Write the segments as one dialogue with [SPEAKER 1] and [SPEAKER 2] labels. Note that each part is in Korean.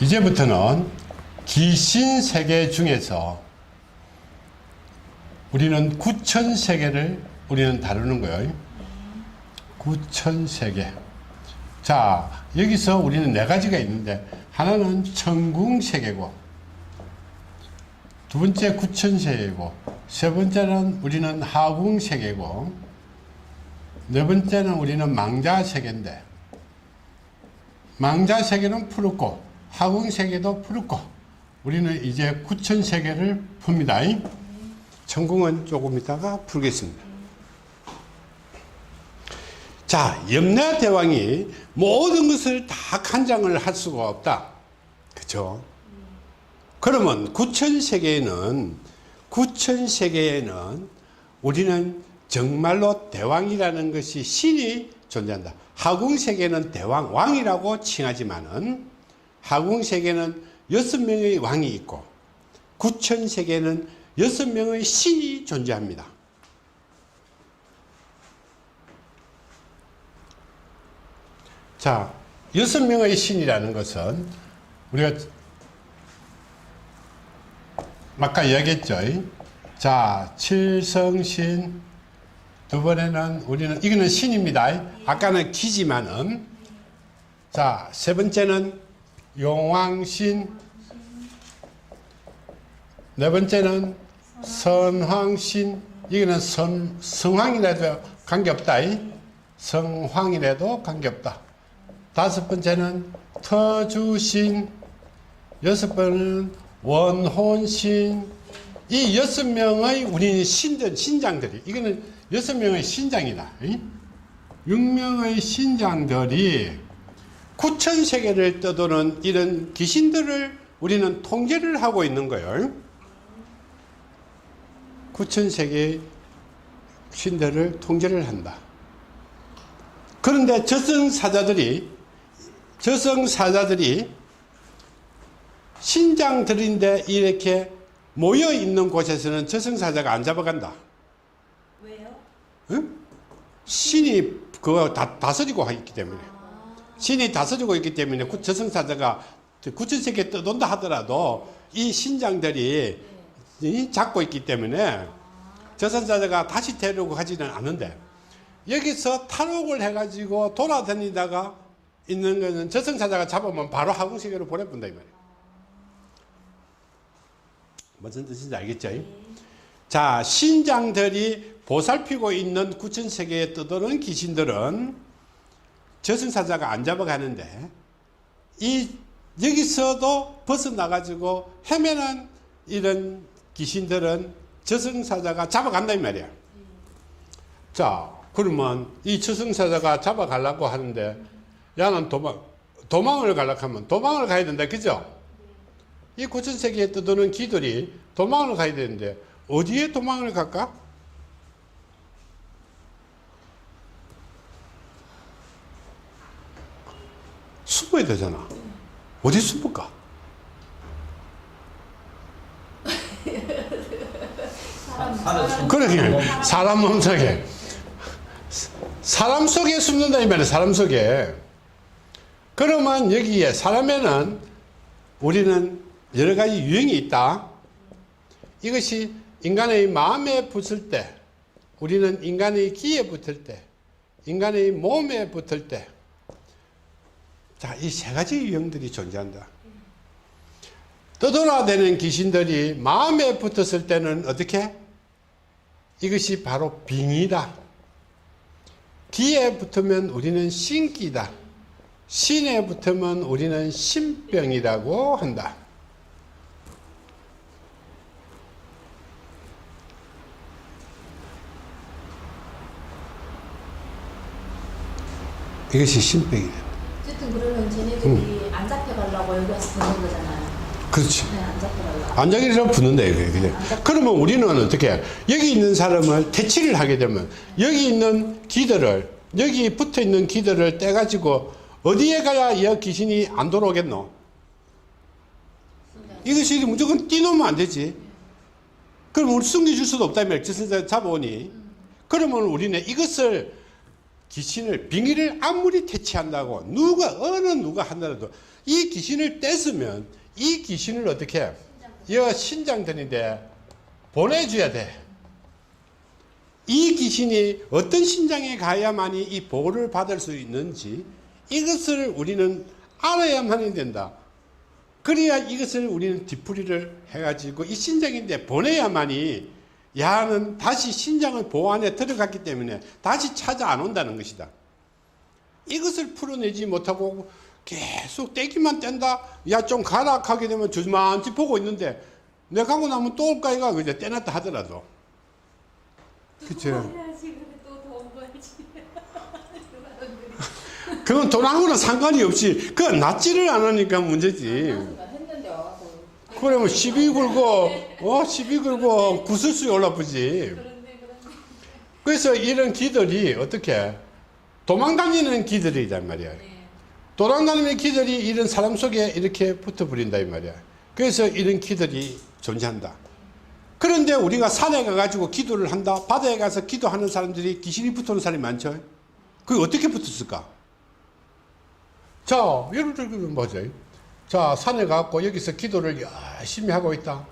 [SPEAKER 1] 이제부터는 귀신 세계 중에서 우리는 구천 세계를 우리는 다루는 거예요. 구천 세계. 자, 여기서 우리는 네 가지가 있는데 하나는 천궁 세계고 두 번째 구천 세계고 세 번째는 우리는 하궁 세계고 네 번째는 우리는 망자 세계인데 망자 세계는 푸르고 하궁 세계도 푸르고 우리는 이제 구천 세계를 풉니다. 천궁은 조금 있다가 풀겠습니다. 자, 염라 대왕이 모든 것을 다 간장을 할 수가 없다. 그죠? 그러면 구천 세계에는 구천 세계에는 우리는 정말로 대왕이라는 것이 신이 존재한다. 하궁 세계는 대왕 왕이라고 칭하지만은 하궁 세계는 여섯 명의 왕이 있고 구천 세계는 여섯 명의 신이 존재합니다. 자, 여섯 명의 신이라는 것은 우리가 아까 이야기했죠. 자, 칠성신 두 번에는 우리는 이거는 신입니다. 아까는 기지만은 자, 세 번째는 용왕신 네 번째는 선황신 이거는 선, 성황이라도 관계없다. 성황이라도 관계없다. 다섯 번째는 터주신 여섯 번은 원혼신 이 여섯 명의 우리 신들 신장들이 이거는 여섯 명의 신장이다. 육 명의 신장들이 구천 세계를 떠도는 이런 귀신들을 우리는 통제를 하고 있는 거예요. 구천 세계의 신들을 통제를 한다. 그런데 저승 사자들이 저승 사자들이 신장들인데 이렇게 모여 있는 곳에서는 저승 사자가 안 잡아간다.
[SPEAKER 2] 왜요?
[SPEAKER 1] 응? 신이 그거 다 다스리고 있기 때문에 신이 다스리고 있기 때문에 구- 저승사자가 구천세계 떠돈다 하더라도 이 신장들이 이 잡고 있기 때문에 저승사자가 다시 데려오고 가지는 않는데 여기서 탈옥을 해가지고 돌아다니다가 있는 거는 저승사자가 잡으면 바로 하궁세계로 보내본다 이 말이에요. 무슨 뜻인지 알겠죠? 자, 신장들이 보살피고 있는 구천세계에 떠도는 귀신들은 저승사자가 안 잡아가는데 이 여기서도 벗어나가지고 헤매는 이런 귀신들은 저승사자가 잡아간다 이 말이야. 자, 그러면 이 저승사자가 잡아가려고 하는데 야는 도망 도망을 가려고 하면 도망을 가야 된다, 그죠? 이 구천세계에 떠도는 기들이 도망을 가야 되는데 어디에 도망을 갈까? 숨어야 되잖아. 어디 숨을까? 그러게 사람 몸 속에 사람 속에 숨는다 이 말이야 사람 속에 그러면 여기에 사람에는 우리는 여러 가지 유형이 있다 이것이 인간의 마음에 붙을 때 우리는 인간의 기에 붙을 때 인간의 몸에 붙을 때 자, 이 세 가지 유형들이 존재한다. 떠돌아대는 귀신들이 마음에 붙었을 때는 어떻게? 이것이 바로 빙이다. 기에 붙으면 우리는 신기다. 신에 붙으면 우리는 신병이라고 한다. 이것이 신병이다.
[SPEAKER 2] 쟤네들이 안 잡혀가려고 여기 와서 보는 거잖아요.
[SPEAKER 1] 그렇지.
[SPEAKER 2] 네, 안 잡혀가려고.
[SPEAKER 1] 안장이라서 붙는다 이거예요. 그죠? 그러면 우리는 어떻게 여기 있는 사람을 퇴치를 하게 되면 여기 있는 기들을 여기 붙어 있는 기들을 떼 가지고 어디에 가야 이 귀신이 안 돌아오겠노? 이것이 무조건 띄놓으면 안 되지. 그럼 우리 숨겨줄 수도 없다 이 말이야. 저승사 잡아오니. 그러면 우리는 이것을 귀신을 빙의를 아무리 퇴치한다고 누가 어느 누가 한다라도 이 귀신을 떼으면 이 귀신을 어떻게 해? 여 신장들인데 보내줘야 돼. 이 귀신이 어떤 신장에 가야만이 이 보호를 받을 수 있는지 이것을 우리는 알아야만 된다. 그래야 이것을 우리는 뒤풀이를 해가지고 이 신장인데 보내야만이 야는 다시 신장을 보호 안에 들어갔기 때문에 다시 찾아 안 온다는 것이다. 이것을 풀어내지 못하고 계속 떼기만 뗀다. 야 좀 가라 하게 되면 주저만치 보고 있는데 내가 가고 나면 또 올까 이가 그저 떼놨다 하더라도 그쵸. 그건 돈하고는 상관이 없이 그 낫지를 안 하니까 문제지. 그러면 시비 걸고 어 시비 걸고 구슬수에 올라쁘지.
[SPEAKER 2] 그런데 그런데.
[SPEAKER 1] 그래서 이런 기들이 어떻게 도망다니는 기들이란 말이야.
[SPEAKER 2] 네.
[SPEAKER 1] 도망다니는 기들이 이런 사람 속에 이렇게 붙어 버린다 이 말이야. 그래서 이런 기들이 존재한다. 그런데 우리가 산에 가가지고 기도를 한다. 바다에 가서 기도하는 사람들이 귀신이 붙어오는 사람이 많죠. 그게 어떻게 붙었을까? 자, 예를 들면 뭐죠? 자, 산에 가고 여기서 기도를 열심히 하고 있다.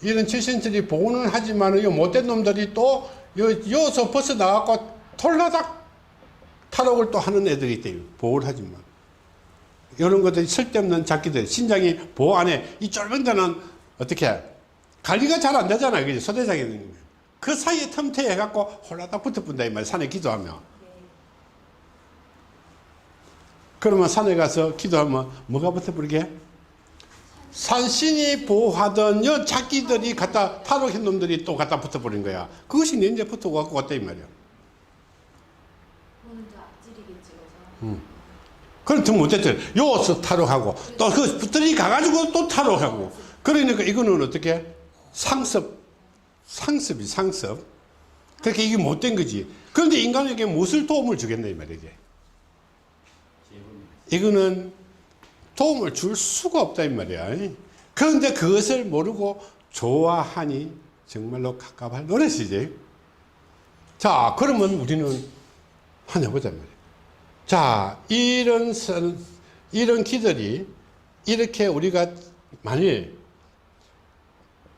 [SPEAKER 1] 이런 지신들이 보호는 하지만 이 못된 놈들이 또 여, 여기서 벗어나갖고 톨라닥 탈옥을 또 하는 애들이 있대요. 보호를 하지만. 이런 것들이 쓸데없는 자기들, 신장이 보호 안에 이 좁은 데는 어떻게 관리가 잘 안 되잖아요. 그지? 소대장이. 그 사이에 틈새 해갖고 홀라닥 붙어본다 이 말이야. 산에 기도하면. 그러면 산에 가서 기도하면 뭐가 붙어버리게? 산신이 보호하던 여 자기들이 갖다 탈옥한 놈들이 또 갖다 붙어버린 거야. 그것이 내 이제 붙어갖고 왔다 이 말이야. 그럼 더 못했죠. 요서 탈옥하고 또 그 붙들이 가가지고 또 탈옥하고. 그러니까 이거는 어떻게 상습, 상습이 상습. 그렇게 이게 못된 거지. 그런데 인간에게 무엇을 도움을 주겠나 이 말이지. 이거는 도움을 줄 수가 없다 이 말이야. 그런데 그것을 모르고 좋아하니 정말로 갑갑할 노릇이지. 자, 그러면 우리는 하나 보자 말이야. 자, 이런 선, 이런 기들이 이렇게 우리가 만일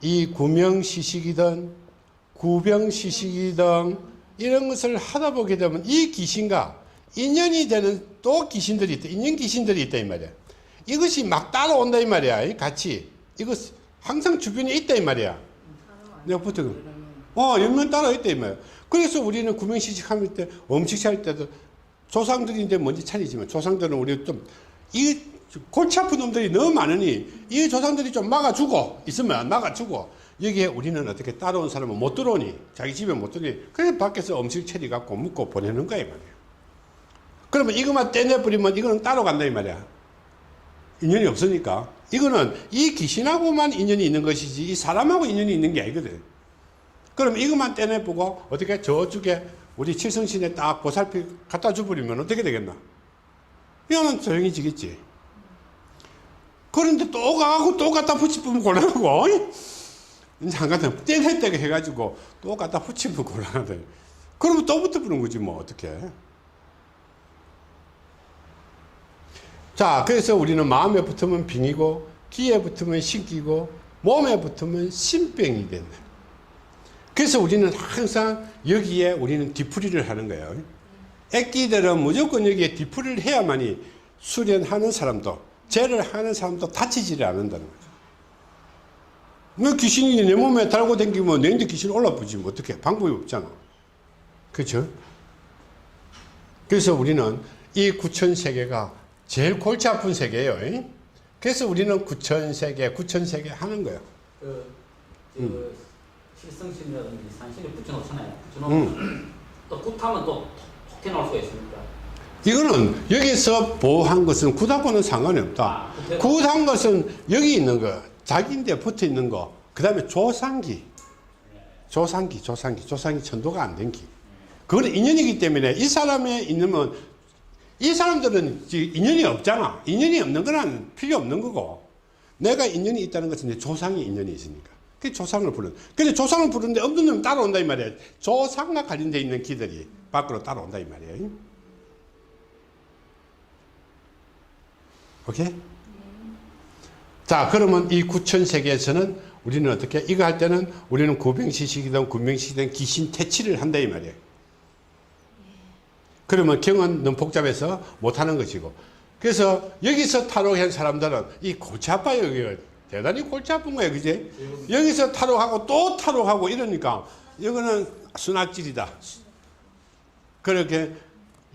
[SPEAKER 1] 이 구명시식이든 구병시식이든 이런 것을 하다 보게 되면 이 귀신과 인연이 되는 또 귀신들이 있다. 인연 귀신들이 있다 이 말이야. 이것이 막 따라온다 이 말이야. 이 같이. 이거 항상 주변에 있다 이 말이야. 내가 붙어. 어, 연면 따라 있다 이 말이야. 그래서 우리는 구명시식 할 때, 음식 할 때도 조상들인데 먼저 차리지만 조상들은 우리 좀, 이 골치 아픈 놈들이 너무 많으니 이 조상들이 좀 막아주고 있으면 막아주고 여기에 우리는 어떻게 따라온 사람은 못 들어오니 자기 집에 못 들어오니 그래서 밖에서 음식 처리 갖고 묵고 보내는 거야 이 말이야. 그러면 이것만 떼내버리면 이거는 따로 간다 이 말이야. 인연이 없으니까. 이거는 이 귀신하고만 인연이 있는 것이지 이 사람하고 인연이 있는 게 아니거든. 그럼 이것만 떼내보고 어떻게 저쪽에 우리 칠성신에 딱 보살피 갖다 줘버리면 어떻게 되겠나? 이거는 조용해지겠지. 그런데 또 가고 또 갖다 붙이면 곤란하고? 이제 한 가지 떼낼 때가 해가지고 또 갖다 붙이면 곤란하대. 그러면 또 붙어보는 거지 뭐 어떻게? 자, 그래서 우리는 마음에 붙으면 빙이고, 귀에 붙으면 신기고, 몸에 붙으면 신병이 된다. 그래서 우리는 항상 여기에 우리는 뒤풀이를 하는 거예요. 애기들은 무조건 여기에 뒤풀이를 해야만이 수련하는 사람도, 죄를 하는 사람도 다치지를 않는다는 거죠. 너 귀신이 내 몸에 달고 다니면 내인데 귀신 올라쁘지 뭐 어떻게 방법이 없잖아. 그렇죠? 그래서 우리는 이 구천 세계가 제일 골치 아픈 세계예요. 이? 그래서 우리는 구천 세계, 구천 세계 하는 거예요.
[SPEAKER 3] 그, 그 실성신이라든지 산신을 붙여놓잖아요. 붙여놓으면 또 굿하면 또 톡 튀어나올 수가 있습니까?
[SPEAKER 1] 이거는 여기서 보호한 것은 굿하고는 상관이 없다.
[SPEAKER 3] 아,
[SPEAKER 1] 굿한 것은 여기 있는 거, 자기인데 붙어 있는 거, 그 다음에 조상기, 조상기, 조상기, 조상기 천도가 안 된 기. 그거는 인연이기 때문에 이 사람의 있으면 이 사람들은 인연이 없잖아. 인연이 없는 거는 필요 없는 거고 내가 인연이 있다는 것은 이제 조상이 인연이 있으니까. 그 조상을 부르는. 근데 조상을 부르는데 없는 놈이 따라온다 이 말이야. 조상과 관련되어 있는 기들이 밖으로 따라온다 이 말이에요. 오케이? 자, 그러면 이 구천 세계에서는 우리는 어떻게? 이거 할 때는 우리는 구병시식이든 구명시식이든 귀신 퇴치를 한다 이 말이에요. 그러면 경은 너무 복잡해서 못 하는 것이고. 그래서 여기서 탈옥한 사람들은 이 골치 아파요, 여기가. 대단히 골치 아픈 거예요, 그지? 여기서 탈옥하고 또 탈옥하고 이러니까 이거는 순악질이다. 그렇게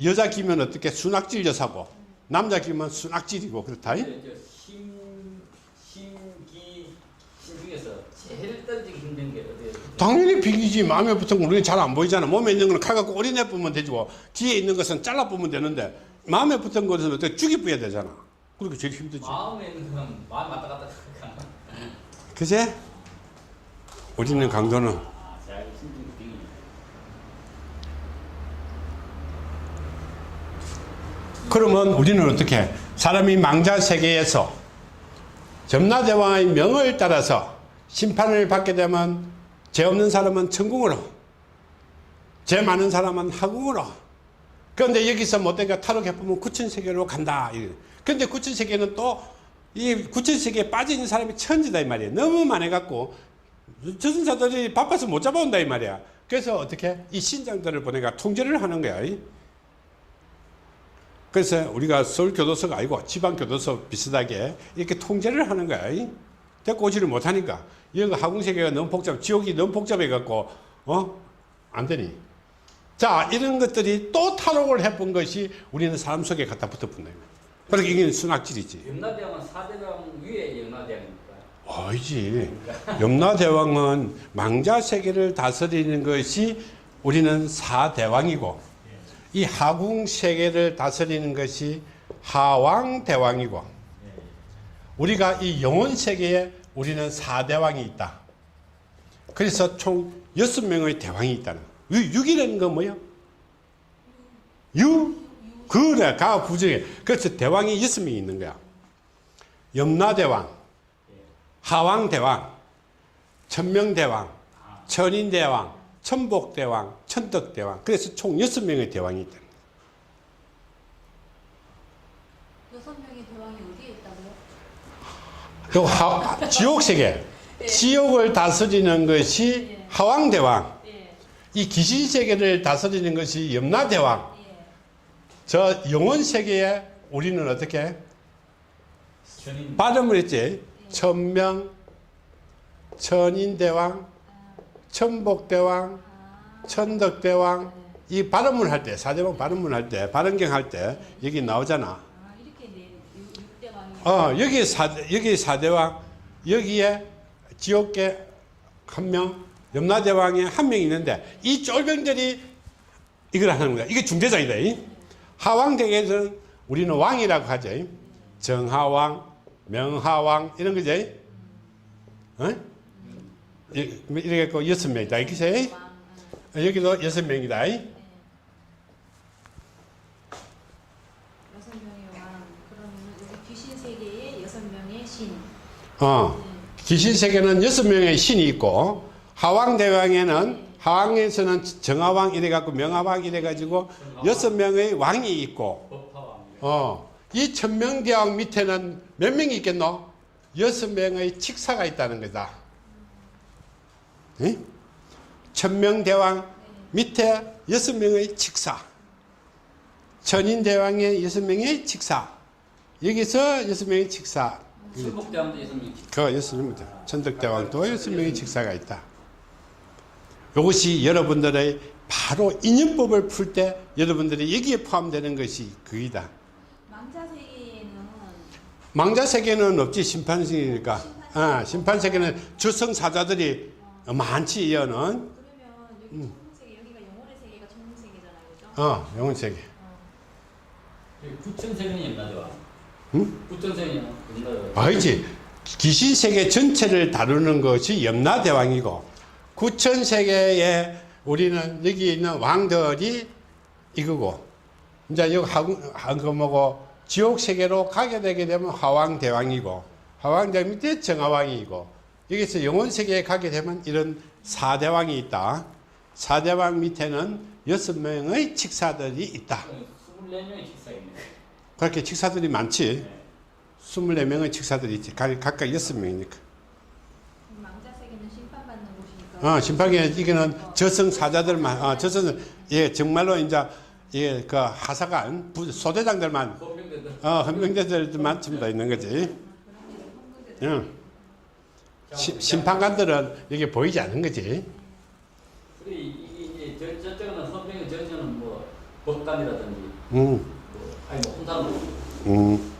[SPEAKER 1] 여자 끼면 어떻게 순악질 여사고 남자 끼면 순악질이고 그렇다. 이?
[SPEAKER 3] 이제 힘, 힘기, 신 중에서 제일 떨어지기 힘든?
[SPEAKER 1] 당연히 비기지. 마음에 붙은 건 우리는 잘 안 보이잖아. 몸에 있는 거는 칼 갖고 오리내 뿌면 되고 뒤에 있는 것은 잘라 뿌면 되는데 마음에 붙은 것은 어떻게 죽이 뿌야 되잖아. 그렇게 제일 힘들지.
[SPEAKER 3] 마음에 있는 건 마음 왔다 갔다 하니까.
[SPEAKER 1] 그제? 우리는 강도는?
[SPEAKER 3] 아.
[SPEAKER 1] 그러면 우리는 어떻게? 사람이 망자 세계에서 점나대왕의 명을 따라서 심판을 받게 되면 죄 없는 사람은 천국으로 죄 많은 사람은 하궁으로 그런데 여기서 못되게 탈옥해보면 구천세계로 간다 그런데 구천세계는 또 이 구천세계에 빠져 있는 사람이 천지다 이 말이에요 너무 많아갖고 저승사들이 바빠서 못 잡아온다 이 말이야 그래서 어떻게 이 신장들을 보내가 통제를 하는 거야 이. 그래서 우리가 서울 교도소가 아니고 지방 교도소 비슷하게 이렇게 통제를 하는 거야. 이? 데리고 오지를 못하니까. 여기 하궁세계가 너무 복잡, 지옥이 너무 복잡해갖고, 어? 안 되니. 자, 이런 것들이 또 탈옥을 해본 것이 우리는 사람 속에 갖다 붙어본다. 그러니까 이게 순학질이지.
[SPEAKER 3] 염라대왕은 사대왕 위에 염라대왕입니까?
[SPEAKER 1] 아니지. 염라대왕은 망자세계를 다스리는 것이 우리는 사대왕이고, 이 하궁세계를 다스리는 것이 하왕대왕이고, 우리가 이 영혼세계에 우리는 사대왕이 있다. 그래서 총 여섯 명의 대왕이 있다는 거예요. 6이라는 건 뭐예요? 유? 그래, 가 부정해. 그래서 대왕이 여섯 명이 있는 거야. 염라대왕, 하왕대왕, 천명대왕, 천인대왕, 천복대왕, 천덕대왕. 그래서 총 여섯 명의 대왕이 있다.
[SPEAKER 2] 여섯 명의 대왕이 어디에 있다고요?
[SPEAKER 1] 요 하, 지옥 세계. 지옥을 다스리는 것이
[SPEAKER 2] 예.
[SPEAKER 1] 하왕대왕.
[SPEAKER 2] 예.
[SPEAKER 1] 이 귀신 세계를 다스리는 것이 염라대왕.
[SPEAKER 2] 예.
[SPEAKER 1] 저 영혼 세계에 우리는 어떻게? 발음을 했지. 천명, 천인대왕, 천복대왕,
[SPEAKER 2] 아.
[SPEAKER 1] 천덕대왕. 이 발음을 할 때, 사대왕 발음을 할 때, 발음경 할 때, 여기 나오잖아.
[SPEAKER 2] 아 이렇게 네 육- 육대왕이.
[SPEAKER 1] 어, 여기 사, 여기 사대왕, 여기에 지옥계 한 명, 염라대왕에 한 명 있는데, 이 쫄병들이 이걸 하는 거야. 이게 중대장이다. 이. 하왕대에서는 우리는 왕이라고 하죠. 이. 정하왕, 명하왕, 이런 거죠. 이. 어? 이- 이렇게 고 여섯 명이다. 이렇게
[SPEAKER 2] 왕. 아,
[SPEAKER 1] 여기도 여섯 명이다. 이.
[SPEAKER 2] 네. 여섯 명의 왕. 그러면 여기 귀신 세계에 여섯 명의 신.
[SPEAKER 1] 어.
[SPEAKER 2] 네.
[SPEAKER 1] 귀신 세계는 여섯 명의 신이 있고 하왕 대왕에는 하왕에서는 정하왕 이래 갖고 명하왕 이래 가지고 여섯 명의 왕이 있고. 어. 이 천명대왕 밑에는 몇 명이 있겠노? 여섯 명의 칙사가 있다는 거다. 예? 천명대왕 밑에 여섯 명의 칙사. 천인대왕의 여섯 명의 칙사. 여기서 여섯 명의 칙사.
[SPEAKER 3] 천복대왕도 있으면
[SPEAKER 1] 그 여섯 명입니다. 천덕대왕도 여섯 명의 직사가 있다. 이것이 여러분들의 바로 인연법을 풀 때 여러분들이 여기에 포함되는 것이 그이다.
[SPEAKER 2] 망자 세계는
[SPEAKER 1] 없지 심판 세계니까. 아, 심판 세계는 주성 사자들이 많지 이어는
[SPEAKER 2] 그러면 여기 천국 세계 여기가 영혼의 세계가 천국 세계잖아요, 그죠?
[SPEAKER 1] 어 영혼 세계.
[SPEAKER 3] 구천 세계는 염라대왕.
[SPEAKER 1] 응?
[SPEAKER 3] 염라대왕.
[SPEAKER 1] 아니지. 귀신 세계 전체를 다루는 것이 염라대왕이고 구천 세계에 우리는 여기 있는 왕들이 이거고 이제 여기 하고 하고 뭐고 지옥 세계로 가게 되게 되면 하왕 대왕이고 하왕 대왕 밑에 정하왕이고 여기서 영혼 세계에 가게 되면 이런 사대왕이 있다. 사대왕 밑에는 여섯 명의 칙사들이 있다.
[SPEAKER 3] 24명의 식사입니다.
[SPEAKER 1] 그렇게 칙사들이 많지. 24명의 칙사들이 있지. 각- 각각 6명이니까.
[SPEAKER 2] 망자세계는 심판받는 곳이니까.
[SPEAKER 1] 어, 심판에 이거는 저승 사자들만, 어, 저승, 예, 정말로 이제, 예, 그 하사관, 부- 소대장들만. 어, 헌병대들만 전부 다 있는 거지. 응. 시- 심판관들은 여기 보이지 않는 거지.
[SPEAKER 3] 그리고 이게 이제 저 저쪽은 헌병의 저쪽은 뭐 법관이라든지
[SPEAKER 1] 음,
[SPEAKER 3] 뭐 아니 뭐
[SPEAKER 1] 음.